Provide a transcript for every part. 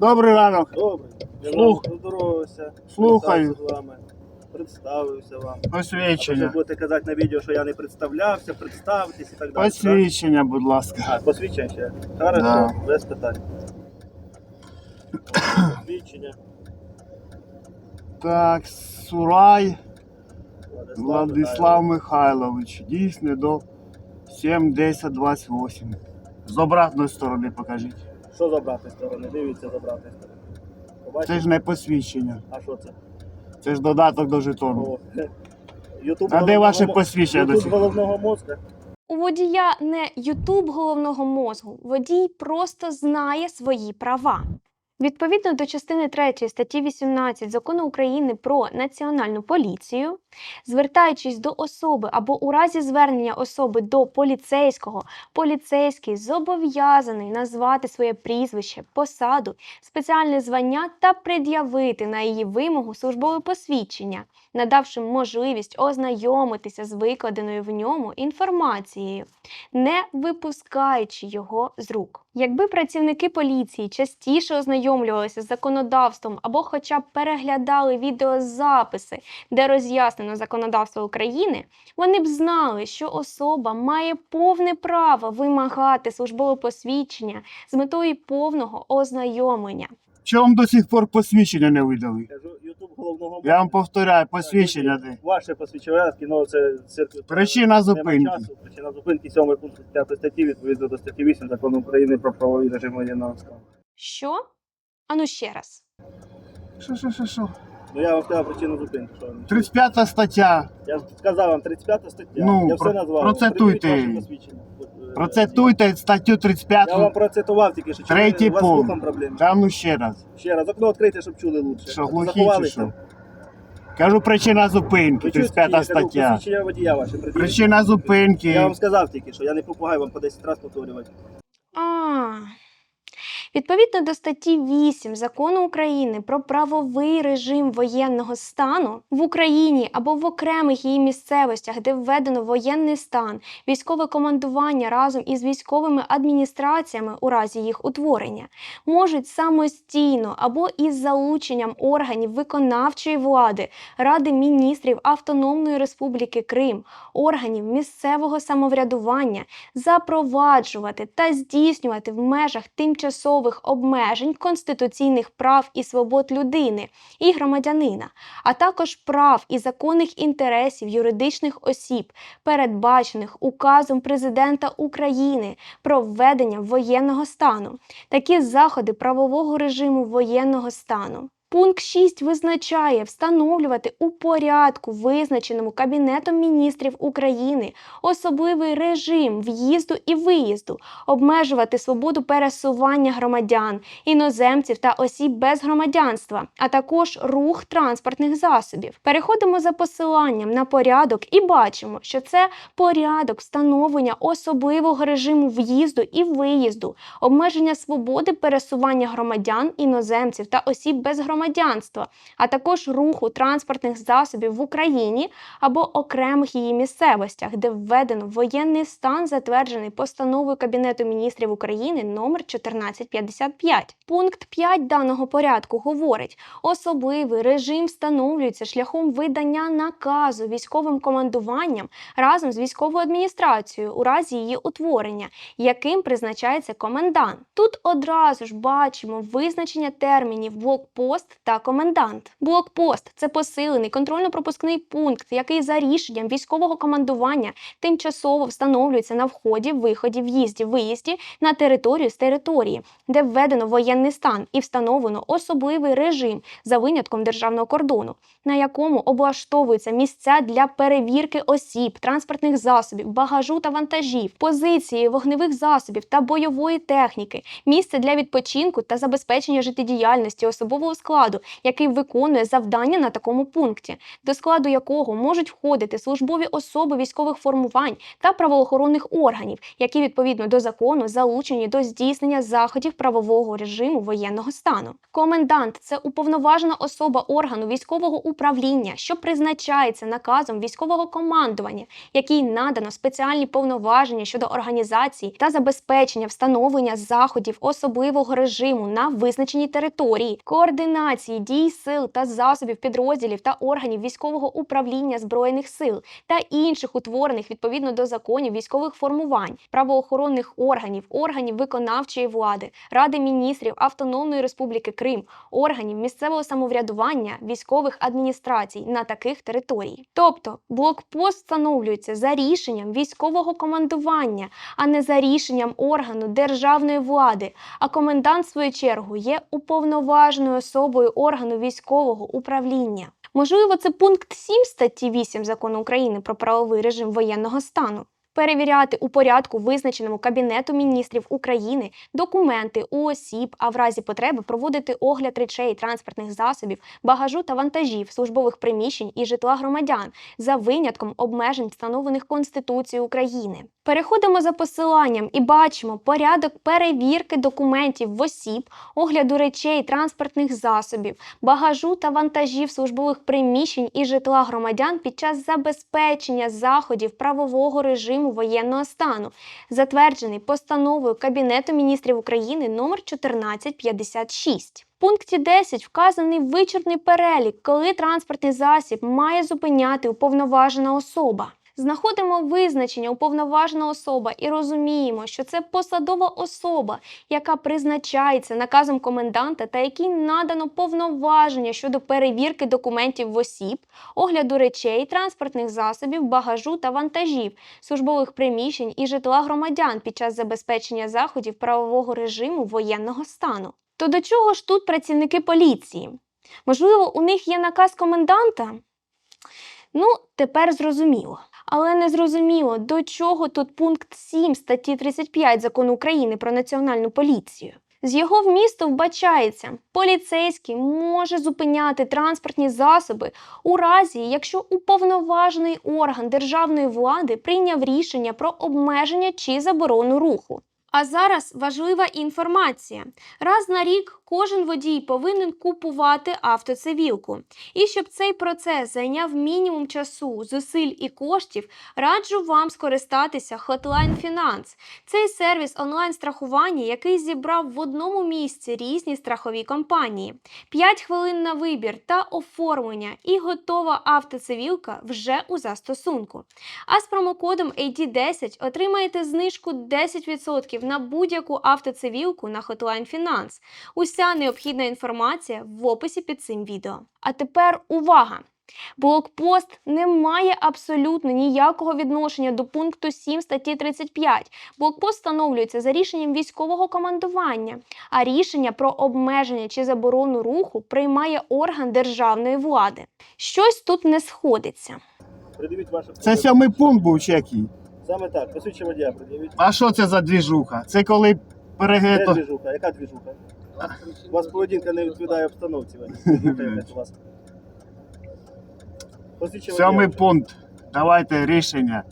Добрий ранок. Добре. Я Слух. вам поздоровався. Слухаю. привітався з вами. Представився вам. Ви Посвідчення. будете казати на відео, що я не представлявся, представтесь і так далі. так? Посвідчення, будь ласка. А, посвідчення ще. Хорошо, Да. без питань. Посвідчення. Так, Сурай Владислав. Владислав Михайлович. Дійсне до 7.10.28. З обратної сторони покажіть. Михайлович. забрати з обратної сторони? Дивіться забрати з обратної сторони. Побачите? Це ж не посвідчення. А що це? Це ж додаток до жетону. О. Ютуб А де головного ваше мо- посвідчення до Ютуб сих? головного мозка. У водія не Ютуб головного мозку. Водій просто знає свої права. Відповідно до частини 3 статті 18 закону України про національну поліцію, звертаючись до особи або у разі звернення особи до поліцейського, поліцейський зобов'язаний назвати своє прізвище, посаду, спеціальне звання та пред'явити на її вимогу службове посвідчення, надавши можливість ознайомитися з викладеною в ньому інформацією, не випускаючи його з рук. Якби працівники поліції частіше ознайомлювалися з законодавством або хоча б переглядали відеозаписи, де роз'яснено законодавство України, вони б знали, що особа має повне право вимагати службове посвідчення з метою повного ознайомлення. Чому до сих пор посвідчення не видали? Головного. Я вам повторяю, посвідчення де. Ваше посвідчення, ну це цирк. Причина зупинки. часу. Причина зупинки 7 пункту 5 статті відповідно до статті 8 закону України про правовий режим воєнного стану. Що? Ану ще раз. Що, що, що, що? Ну я вам сказав причину зупинки. Що ви 35 стаття. Я сказав вам 35 стаття. Ну, я все про- назвав. процитуйте Придивіть її. ваше посвідчення. Процитуйте статтю 35. Я вам процитував тільки що. Третій у вас пункт. слухом проблеми? Та ну ще раз. Ще раз, окно відкрите, щоб чули лучше. Що, глухі чи що? Кажу, причина зупинки, Ви чуєте, чи 35 Я кажу, стаття. Посвідчення водія ваше. придивіть. Причина Я зупинки. вам сказав тільки, що я не попугай вам по 10 разів повторювати. А. Відповідно до статті 8 закону України про правовий режим воєнного стану в Україні або в окремих її місцевостях, де введено воєнний стан, військове командування разом із військовими адміністраціями у разі їх утворення можуть самостійно або із залученням органів виконавчої влади, Ради міністрів Автономної Республіки Крим, органів місцевого самоврядування запроваджувати та здійснювати в межах тимчасових обмежень конституційних прав і свобод людини і громадянина, а також прав і законних інтересів юридичних осіб, передбачених указом президента України про введення воєнного стану, такі заходи правового режиму воєнного стану. Пункт 6 визначає встановлювати у порядку, визначеному Кабінетом міністрів України, особливий режим в'їзду і виїзду, обмежувати свободу пересування громадян, іноземців та осіб без громадянства, а також рух транспортних засобів. Переходимо за посиланням на порядок і бачимо, що це порядок встановлення особливого режиму в'їзду і виїзду, обмеження свободи пересування громадян, іноземців та осіб без громадянства, а також руху транспортних засобів в Україні або окремих її місцевостях, де введено воєнний стан, затверджений постановою Кабінету міністрів України номер 1455. Пункт 5 даного порядку говорить: особливий режим встановлюється шляхом видання наказу військовим командуванням разом з військовою адміністрацією у разі її утворення, яким призначається комендант. Тут одразу ж бачимо визначення термінів блокпост та комендант. Блокпост це посилений контрольно-пропускний пункт, який за рішенням військового командування тимчасово встановлюється на вході, виході, в'їзді, виїзді на територію з території, де введено воєнний стан і встановлено особливий режим за винятком державного кордону, на якому облаштовуються місця для перевірки осіб, транспортних засобів, багажу та вантажів, позиції вогневих засобів та бойової техніки, місце для відпочинку та забезпечення життєдіяльності особового складу складу, який виконує завдання на такому пункті, до складу якого можуть входити службові особи військових формувань та правоохоронних органів, які відповідно до закону залучені до здійснення заходів правового режиму воєнного стану. Комендант це уповноважена особа органу військового управління, що призначається наказом військового командування, який надано спеціальні повноваження щодо організації та забезпечення встановлення заходів особливого режиму на визначеній території, координації дій сил та засобів підрозділів та органів військового управління збройних сил та інших утворених відповідно до законів військових формувань, правоохоронних органів, органів виконавчої влади, Ради міністрів Автономної Республіки Крим, органів місцевого самоврядування, військових адміністрацій на таких територій. Тобто блокпост встановлюється за рішенням військового командування, а не за рішенням органу державної влади. А комендант, в свою чергу, є уповноваженою особою органу військового управління. Можливо, це пункт 7 статті 8 закону України про правовий режим воєнного стану. Перевіряти у порядку, визначеному Кабінету міністрів України, документи у осіб, а в разі потреби проводити огляд речей, транспортних засобів, багажу та вантажів, службових приміщень і житла громадян за винятком обмежень, встановлених Конституцією України. Переходимо за посиланням і бачимо порядок перевірки документів в осіб, огляду речей, транспортних засобів, багажу та вантажів службових приміщень і житла громадян під час забезпечення заходів правового режиму воєнного стану, затверджений постановою Кабінету міністрів України номер 1456. В пункті 10 вказаний вичерпний перелік, коли транспортний засіб має зупиняти уповноважена особа. Знаходимо визначення уповноважена особа і розуміємо, що це посадова особа, яка призначається наказом коменданта та якій надано повноваження щодо перевірки документів в осіб, огляду речей, транспортних засобів, багажу та вантажів, службових приміщень і житла громадян під час забезпечення заходів правового режиму воєнного стану. То до чого ж тут працівники поліції? Можливо, у них є наказ коменданта? Ну, тепер зрозуміло. Але не зрозуміло, до чого тут пункт 7 статті 35 закону України про національну поліцію. З його вмісту вбачається, поліцейський може зупиняти транспортні засоби у разі, якщо уповноважений орган державної влади прийняв рішення про обмеження чи заборону руху. А зараз важлива інформація. Раз на рік кожен водій повинен купувати автоцивілку. І щоб цей процес зайняв мінімум часу, зусиль і коштів, раджу вам скористатися Hotline Finance. Цей сервіс онлайн-страхування, який зібрав в одному місці різні страхові компанії. 5 хвилин на вибір та оформлення і готова автоцивілка вже у застосунку. А з промокодом AD10 отримаєте знижку 10% на будь-яку автоцивілку на Hotline Finance. Уся необхідна інформація в описі під цим відео. А тепер увага! Блокпост не має абсолютно ніякого відношення до пункту 7 статті 35. Блокпост встановлюється за рішенням військового командування, а рішення про обмеження чи заборону руху приймає орган державної влади. Щось тут не сходиться. Придивіть ваше Це сьомий пункт був чи який? Саме так, посвідчення водія придивіть. А що це за двіжуха? Це коли Де перегето. двіжуха? Яка двіжуха? У вас поведінка не відповідає обстановці. Сьомий пункт. Давайте рішення.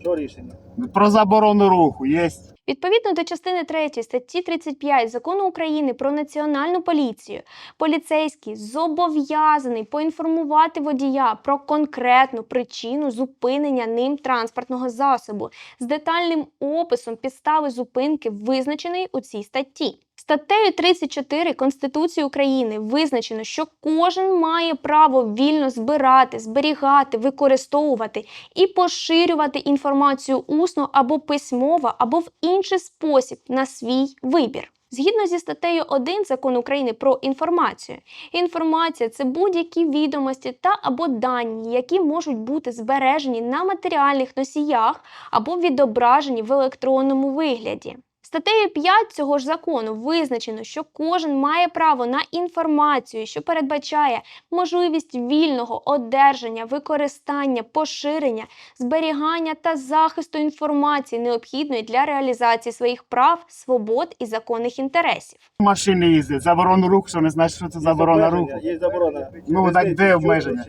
Що рішення? Про заборону руху є. Відповідно до частини 3 статті 35 закону України про національну поліцію, поліцейський зобов'язаний поінформувати водія про конкретну причину зупинення ним транспортного засобу з детальним описом підстави зупинки, визначеної у цій статті. Статтею 34 Конституції України визначено, що кожен має право вільно збирати, зберігати, використовувати і поширювати інформацію усно або письмово, або в інший спосіб на свій вибір. Згідно зі статтею 1 закону України про інформацію, інформація це будь-які відомості та або дані, які можуть бути збережені на матеріальних носіях або відображені в електронному вигляді. Статтею 5 цього ж закону визначено, що кожен має право на інформацію, що передбачає можливість вільного одержання, використання, поширення, зберігання та захисту інформації, необхідної для реалізації своїх прав, свобод і законних інтересів. Машини їздять, заборону руху, що не знаєш, що це заборона руху. Є заборона. Ну, так де обмеження?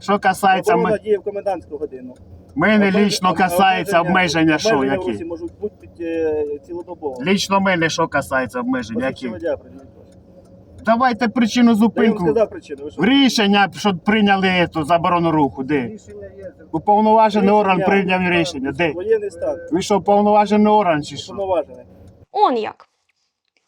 Що касається Заборона м- діє в комендантську годину. Мене лічно касається обмеження, що які? можуть бути е, цілодобово. Лічно мене що касається обмеження, які? Посвідчення водія приділіть. Давайте причину Я вам зупинку. сказав причину. Ви що? Рішення, що прийняли цю заборону руху, де? Уповноважений орган прийняв рішення, де? Воєнний стан. Ви що, уповноважений орган чи що? Уповноважений. Он як.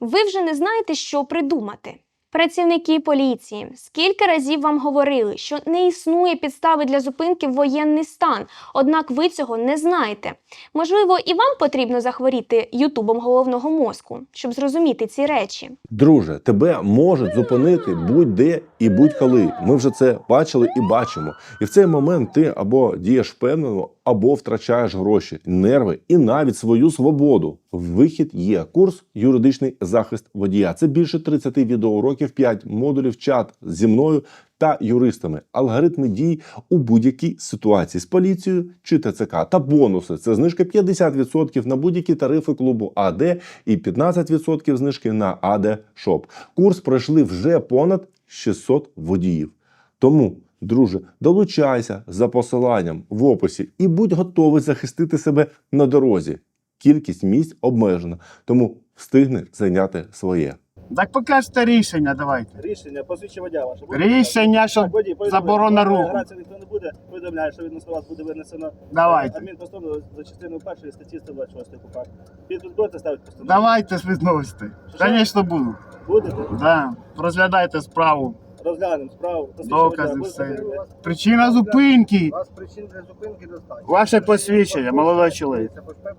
Ви вже не знаєте, що придумати. Працівники поліції, скільки разів вам говорили, що не існує підстави для зупинки в воєнний стан, однак ви цього не знаєте. Можливо, і вам потрібно захворіти ютубом головного мозку, щоб зрозуміти ці речі. Друже, тебе можуть зупинити будь-де і будь-коли. Ми вже це бачили і бачимо. І в цей момент ти або дієш впевнено, або втрачаєш гроші, нерви і навіть свою свободу. Вихід є курс юридичний захист водія. Це більше 30 відеоуроків, 5 модулів, чат зі мною та юристами, алгоритми дій у будь-якій ситуації з поліцією чи ТЦК та бонуси. Це знижка 50% на будь-які тарифи клубу АД і 15% знижки на АД Шоп. Курс пройшли вже понад 600 водіїв. Тому, друже, долучайся за посиланням в описі і будь готовий захистити себе на дорозі. Кількість місць обмежена, тому встигни зайняти своє. Так покажете рішення, давайте. Рішення, посвідчення водя ваше. Рішення, що Так, водій, повідомляю, заборона що руху. Грація ніхто не буде. Повідомляю, що відносно вас буде винесено Давайте. адмінпостанову за частиною першої статті 126 КУПА. Підпис будете ставити постанову? Давайте відносите. Звісно, буду. Будете? Да. Розглядайте справу. Розглянемо справу. Докази, все. Причина зупинки. У вас причин для зупинки достатньо. Ваше посвідчення, молодой чоловік.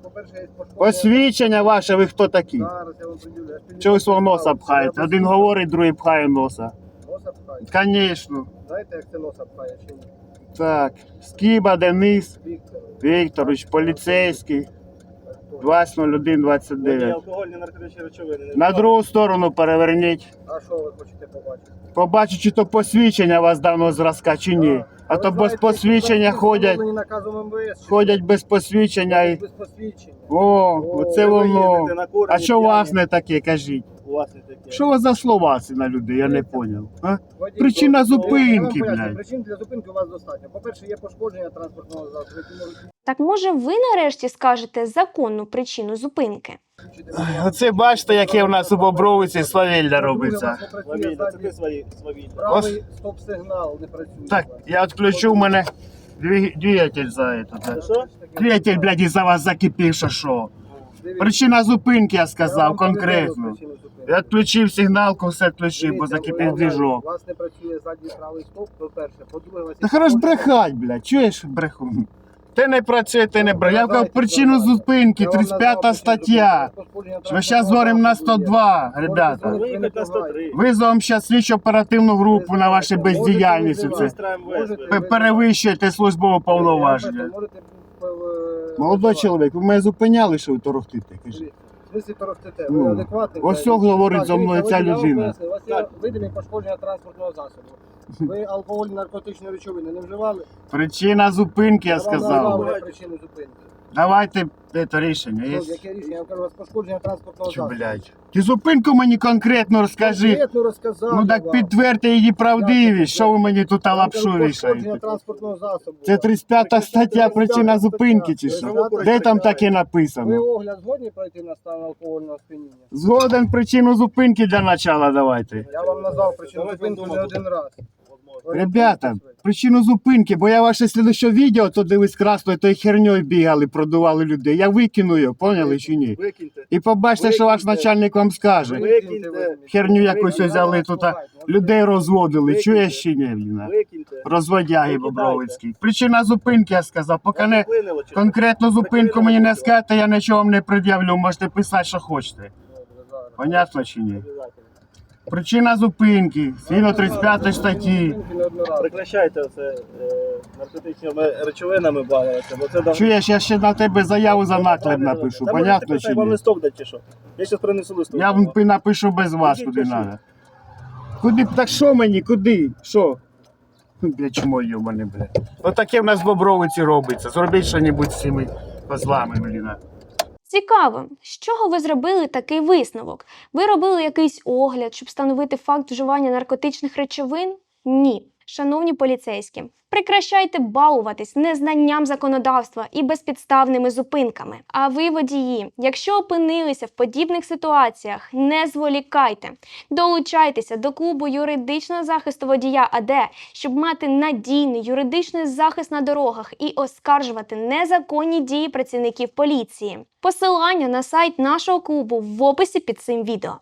По-перше, є. Посвідчення ваше, ви хто такі? Зараз я вам приділю. Чого ви свого носа пхаєте? Один говорить, другий пхає носа. Носа пхає. Звісно. Знаєте, як це носа пхає чи ні? Так. Скіба Денис Віктор. Вікторович, поліцейський. Антон. 20.01.29. Алкогольні наркотичні речовини. На другу сторону переверніть. А що ви хочете побачити? Побачу, чи то посвідчення у вас даного зразка, чи ні. А то без посвідчення ходять, ходять без посвідчення і. без посвідчення. О, оце Ви воно. їдете на курені, А що у вас п'яні. не таке, кажіть? У вас не таке. Що у вас за слова ці на людей, я не поняв. Причина зупинки, блядь. Причин для зупинки у вас достатньо. По-перше, є пошкодження транспортного засобу, які можуть Так може ви нарешті скажете законну причину зупинки? Оце бачите, яке в нас у Бобровиці свавілля робиться. Свавілля, це ти свої свавілля. Правий стоп-сигнал не працює. Так, я відключу, у мене дві- двигатель за это. Що? Двигатель, блядь, із-за вас закипів, що що. Причина зупинки, я сказав, конкретно. Я відключив сигналку, все відключив, бо закипів у вас не працює задній правий стоп, по-перше. По-друге, у вас Та хорош брехать, блядь, чуєш брехун? Ти не працює, ти не брехать. Я кажу, причину зупинки, Я вам назвав 35 причину стаття. зупинки, пошкодження Ми зараз транспортного говоримо на засобу є. 102, ребята. Виїхати 103. Визовом зараз слідчо оперативну групу на вашу бездіяльність. Можете Це. Реєструємо Можете ВСБ. Ви перевищуєте службове повноваження. Можете, е, Молодой чоловік, ви мене зупиняли, що ви торохтите? Кажіть. В смислі торохтите? Ну, адекватний? ось цього говорить за мною ця ви- людина. У вас є видимі пошкодження транспортного засобу. Ви алкогольні наркотичні речовини не вживали? Причина зупинки, я вам сказав. причину зупинки. Давайте це рішення. Ну, Є? Яке рішення? Я кажу, у вас пошкодження транспортного засобу. блядь? Ти зупинку мені конкретно розкажи. Конкретно розказав Ну я так вам. підтвердьте її правдивість, що ви мені тут Я лапшу кажу, пошкодження вішаєте. транспортного засобу. Це 35 стаття причина зупинки чи що? Де там таке Ви написано? огляд згодні пройти на стан алкогольного сп'яніння? Згоден причину зупинки для начала давайте. Я вам назвав причину Давайте зупинки вже вдома один раз. Ребята, причину зупинки, бо я ваше слідуще відео, то де ви з красною тою херньою бігали, продували людей. Я викину його, поняли чи ні? Викиньте. І побачите, що ваш начальник вам скаже. Викиньте. Херню якусь взяли тут, а людей розводили. Чуєш чи ні, блін? Викиньте. Розводяги. Бобровицький. Причина зупинки, я сказав. Поки не Зупинило, чи- конкретну зупинку мені не скажете, я нічого вам не пред'явлю, можете писати, що хочете. Понятно чи ні? Причина зупинки, згідно 35 статті. Прекращайте це е, наркотичними речовинами бавилися, бо це давно. Чуєш, я ще на тебе заяву за наклеп напишу, Та понятно можете чи Вам листок дати чи що? Я зараз принесу листок. Я вам напишу без вас, куди треба. Куди? Так що мені, куди? Що? Ну, Блядь, чмо йобане, блядь. Отаке в нас в Бобровиці робиться. Зробіть що-небудь з цими козлами, блін. а. Цікаво, з чого ви зробили такий висновок? Ви робили якийсь огляд, щоб встановити факт вживання наркотичних речовин? Ні. Шановні поліцейські, прекращайте балуватись незнанням законодавства і безпідставними зупинками. А ви, водії, якщо опинилися в подібних ситуаціях, не зволікайте. Долучайтеся до клубу юридичного захисту водія АД, щоб мати надійний юридичний захист на дорогах і оскаржувати незаконні дії працівників поліції. Посилання на сайт нашого клубу в описі під цим відео.